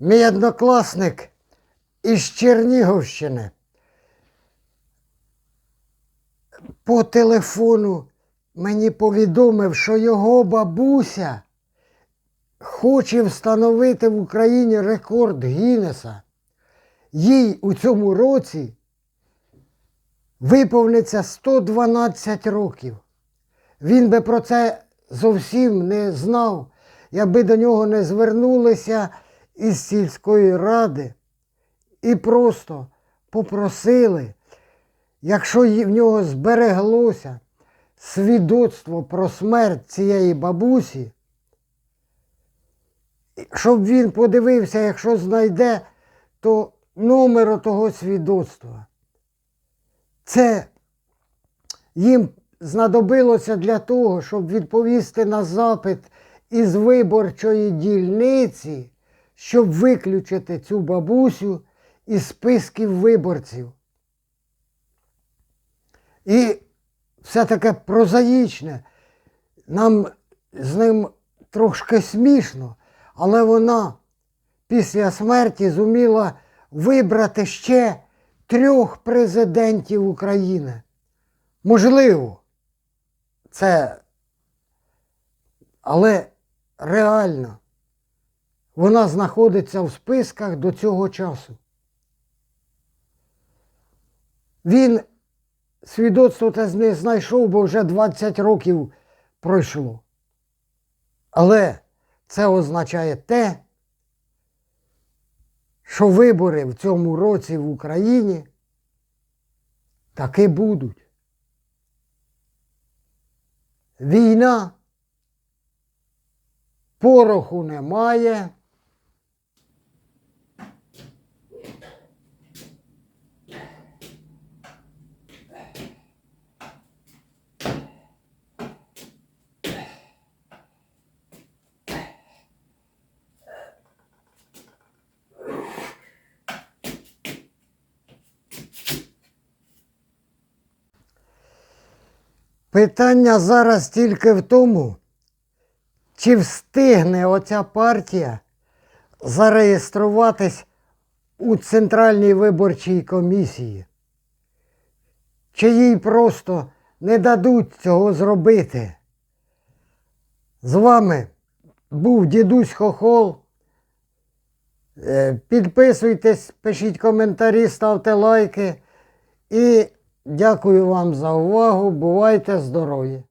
Мій однокласник із Чернігівщини по телефону мені повідомив, що його бабуся хоче встановити в Україні рекорд Гіннеса. Їй у цьому році виповниться 112 років. Він би про це зовсім не знав, якби до нього не звернулися із сільської ради і просто попросили, якщо в нього збереглося свідоцтво про смерть цієї бабусі, щоб він подивився, якщо знайде, то номер того свідоцтва. Це їм знадобилося для того, щоб відповісти на запит із виборчої дільниці, щоб виключити цю бабусю із списків виборців. І все таке прозаїчне. Нам з ним трошки смішно, але вона після смерті зуміла вибрати ще трьох президентів України. Можливо, це, але реально вона знаходиться в списках до цього часу. Він свідоцтво те не знайшов, бо вже 20 років пройшло. Але це означає те, що вибори в цьому році в Україні таки будуть. Війна, пороху немає. Питання зараз тільки в тому, чи встигне оця партія зареєструватись у Центральній виборчій комісії, чи їй просто не дадуть цього зробити. З вами був дідусь Хохол. Е, Підписуйтесь, пишіть коментарі, ставте лайки. І дякую вам за увагу. Бувайте здорові!